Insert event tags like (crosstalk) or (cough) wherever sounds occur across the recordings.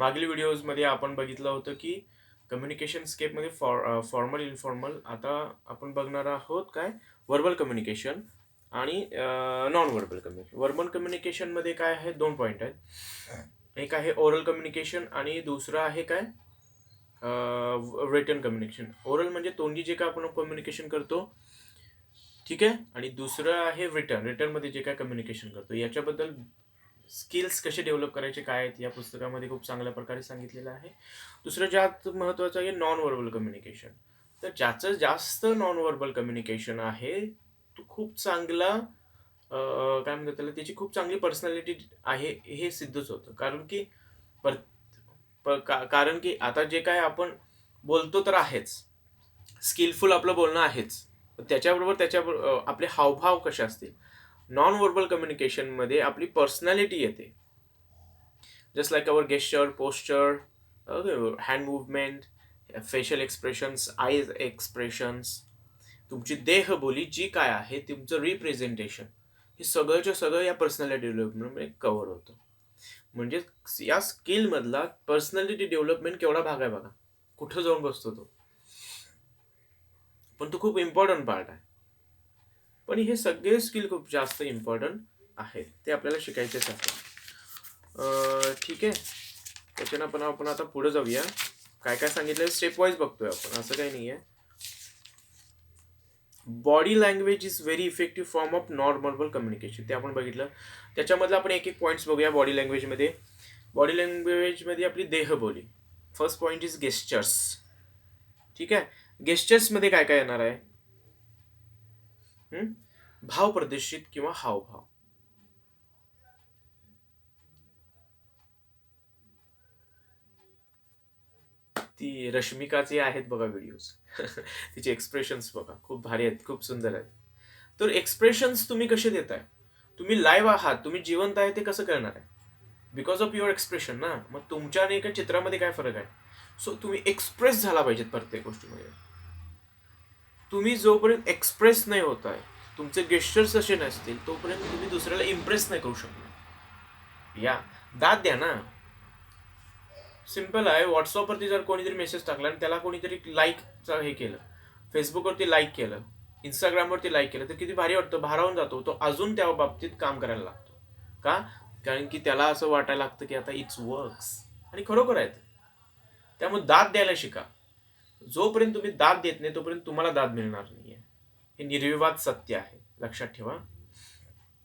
मागील व्हिडिओजमध्ये आपण बघितलं होतं की कम्युनिकेशन स्केपमध्ये फॉर फॉर्मल इनफॉर्मल आता आपण बघणार आहोत काय? वर्बल कम्युनिकेशन आणि नॉन वर्बल कम्युनिकेशन वर्बल कम्युनिकेशनमध्ये काय आहे? दोन पॉईंट आहेत. एक आहे ओरल कम्युनिकेशन आणि दुसरं आहे काय? रिटर्न कम्युनिकेशन ओरल म्हणजे तोंडी जे काय आपण कम्युनिकेशन करतो ठीक आहे? आणि दुसरं आहे रिटर्न रिटर्नमध्ये जे काय कम्युनिकेशन करतो. याच्याबद्दल स्किल्स कसे डेव्हलप करायचे काय आहेत या पुस्तकामध्ये खूप चांगल्या प्रकारे सांगितलेलं आहे. दुसरं ज्यात महत्त्वाचं आहे नॉन वर्बल कम्युनिकेशन तर ज्याचं जास्त नॉन वर्बल कम्युनिकेशन आहे तो खूप चांगला काय म्हणतात त्याला त्याची खूप चांगली पर्सनॅलिटी आहे हे सिद्धच होतं. कारण की पर पर का- कारण की आता जे काय आपण बोलतो तर आहेच. स्किलफुल आपलं बोलणं आहेच. पण त्याच्याबरोबर त्याच्या आपले हावभाव कसे असतील? नॉन वर्बल कम्युनिकेशनमध्ये आपली पर्सनॅलिटी येते. Just like our gesture posture hand movement facial expressions eyes expressions तुमची देहबोली जी काय आहे तुमचं रिप्रेझेंटेशन हे सगळंच्या सगळं या पर्सनॅलिटी डेव्हलपमेंटमध्ये कव्हर होतं. म्हणजे या स्किलमधला पर्सनॅलिटी डेव्हलपमेंट केवढा भाग आहे बघा. कुठं जाऊन बसतो तो? पण तो खूप इम्पॉर्टंट पार्ट आहे. पण हे सगळे स्किल खूप जास्त इम्पॉर्टंट आहेत. ते आपल्याला शिकायचेच आहे ठीक आहे. त्याच्यानं पण आपण आता पुढे जाऊया. काय काय सांगितलं स्टेप वाईज बघतोय आपण. असं काही नाही आहे body language is very effective form of normal communication ते आपण बघितलं. त्याच्यामधलं आपण एक एक पॉईंट्स बघूया बॉडी लँग्वेजमध्ये बॉडी लँग्वेजमध्ये आपली देहबोली. फर्स्ट पॉईंट इज गेस्चर्स ठीक आहे? गेस्चर्समध्ये काय काय येणार आहे? भाव प्रदर्शित किंवा हावभाव. ती रश्मिकाचे आहेत बघा व्हिडिओज (laughs) तिचे एक्सप्रेशन्स बघा खूप भारी आहेत खूप सुंदर आहेत. तर एक्सप्रेशन्स तुम्ही कसे देताय? तुम्ही लाईव्ह आहात तुम्ही जिवंत आहे ते कसं करणार आहे? बिकॉज ऑफ युअर एक्सप्रेशन ना मग तुमच्या आणि एका चित्रामध्ये काय फरक आहे? सो तुम्ही एक्सप्रेस झाला पाहिजेत प्रत्येक गोष्टीमध्ये. तुम्ही जोपर्यंत एक्सप्रेस नाही होत आहे तुमचे गेस्टर्स असे नसतील तोपर्यंत तुम्ही दुसऱ्याला इम्प्रेस नाही करू शकणार. या. दाद द्या ना. सिंपल आहे. व्हॉट्सअपवरती जर कोणीतरी मेसेज टाकला आणि त्याला कोणीतरी लाईकचं हे केलं फेसबुकवरती लाईक केलं इंस्टाग्रामवरती लाईक केलं तर किती भारी वाटतं. भारावून जातो. तो अजून त्या बाबतीत काम करायला लागतो. का? कारण की त्याला असं वाटायला लागतं की आता इट्स वर्क्स आणि खरोखर आहे ते. त्यामुळे दाद द्यायला शिका. जोपर्यंत तुम्ही दाद देत नाही तोपर्यंत तुम्हाला दाद मिळणार नाही आहे हे निर्विवाद सत्य आहे. लक्षात ठेवा.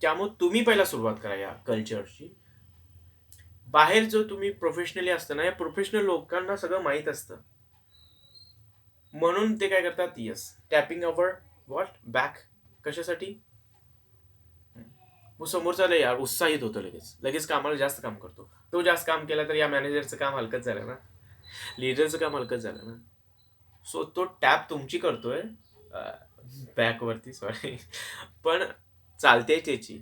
त्यामुळे तुम्ही पहिला सुरुवात करा या कल्चरची. बाहेर जो तुम्ही प्रोफेशनली असतं ना या प्रोफेशनल लोकांना सगळं माहीत असतं. म्हणून ते काय करतात? Yes tapping our what back कशासाठी? मग समोरचा लय यार उत्साहित होतो लगेच. लगेच कामाला जास्त काम करतो. तो जास्त काम केला तर या मॅनेजरचं काम हलकत झालं ना. लिडरचं काम हलकत झालं ना. सो तो टॅप तुमची करतोय. बॅकवरती सॉरी. पण चालते त्याची.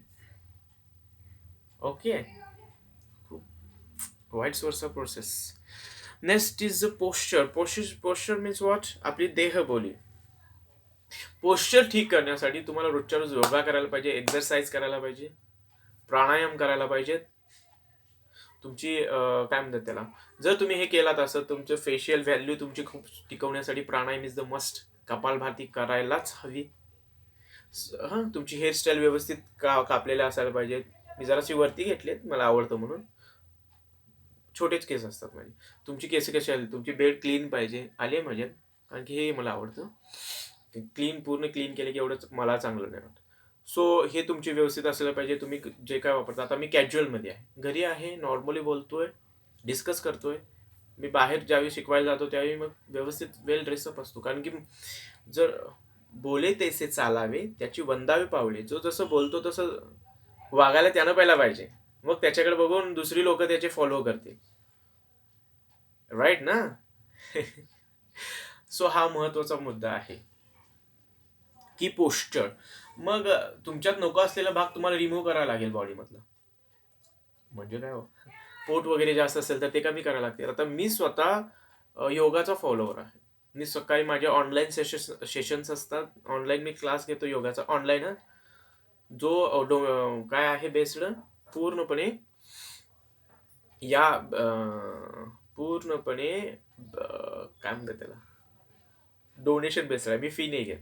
ओके. वाईट source of process next is the posture posture posture means what आपली देहबोली पोश्चर ठीक करण्यासाठी तुम्हाला रोजच्या रोज योगा करायला पाहिजे एक्सरसाइज करायला पाहिजे प्राणायाम करायला पाहिजेत तुमची काय म्हणतात त्याला? जर तुम्ही हे केलात असं तुमचं फेशियल व्हॅल्यू तुमची खूप टिकवण्यासाठी pranayama is the must kapalbhati करायलाच हवी. हां तुमची हेअरस्टाईल व्यवस्थित का कापलेल्या असायला पाहिजेत. मी जराशी वरती घेतलेत मला आवडतं म्हणून. छोटेच केस असतात माझे. तुमची केस कशी आली? तुमची बेड क्लीन पाहिजे आले माझ्यात. कारण की हे मला आवडतं. क्लीन पूर्ण क्लीन केलं की एवढंच मला चांगलं नाही वाटत. सो हे तुमची व्यवस्थित असलं पाहिजे. तुम्ही जे काय वापरता. आता मी कॅज्युअलमध्ये आहे. घरी आहे नॉर्मली बोलतोय डिस्कस करतोय. मी बाहेर ज्यावेळी शिकवायला जातो त्यावेळी मग व्यवस्थित वेल ड्रेसअप असतो. कारण की जर बोले तेसे चालावे त्याची वंदावे पावले. जो जसं बोलतो तसं वागायला त्यानं पाहिला पाहिजे. मग त्याच्याकडे बघून दुसरी लोक त्याचे फॉलो करतील. राईट ना? (laughs) सो हा महत्त्वाचा मुद्दा आहे. की पोस्चर मग तुमच्यात नको असलेला भाग तुम्हाला रिमूव्ह करावा लागेल बॉडीमधला म्हणजे काय हो? पोट वगैरे जास्त असेल तर ते कमी करायला लागते आता मी स्वतः योगाचा फॉलोवर आहे. मी सकाळी माझे ऑनलाईन सेशन सेशन्स असतात. ऑनलाईन मी क्लास घेतो योगाचा. ऑनलाईन जो डो काय आहे बेस्ड पूर्णपणे या पूर्णपणे काय म्हणतात त्याला? डोनेशन बेस्ड आहे. मी फी नाही घेत.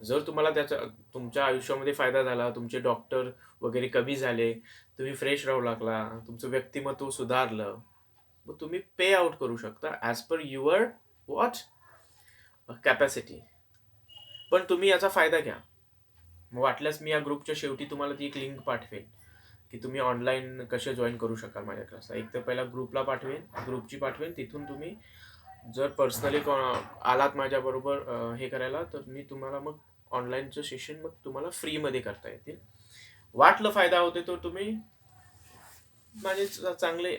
जर तुम्हाला त्याचा तुमच्या आयुष्यामध्ये फायदा झाला तुमचे डॉक्टर वगैरे कमी झाले तुम्ही फ्रेश राहू लागला तुमचं व्यक्तिमत्व सुधारलं मग तुम्ही पे आउट करू शकता as per your what capacity पण तुम्ही याचा फायदा घ्या. मग वाटल्यास मी या ग्रुपच्या शेवटी तुम्हाला ती एक लिंक पाठवेन की तुम्ही ऑनलाईन कसे जॉईन करू शकाल माझ्या क्लासला एक तर पहिला ग्रुपला पाठवेन ग्रुपची पाठवेन तिथून तुम्ही जर पर्सनली आलात माझ्याबरोबर हे करायला तर मी तुम्हाला मग ऑनलाईनचं सेशन मग तुम्हाला फ्रीमध्ये करता येतील. वाटलं फायदा होते तर तुम्ही माझे चांगले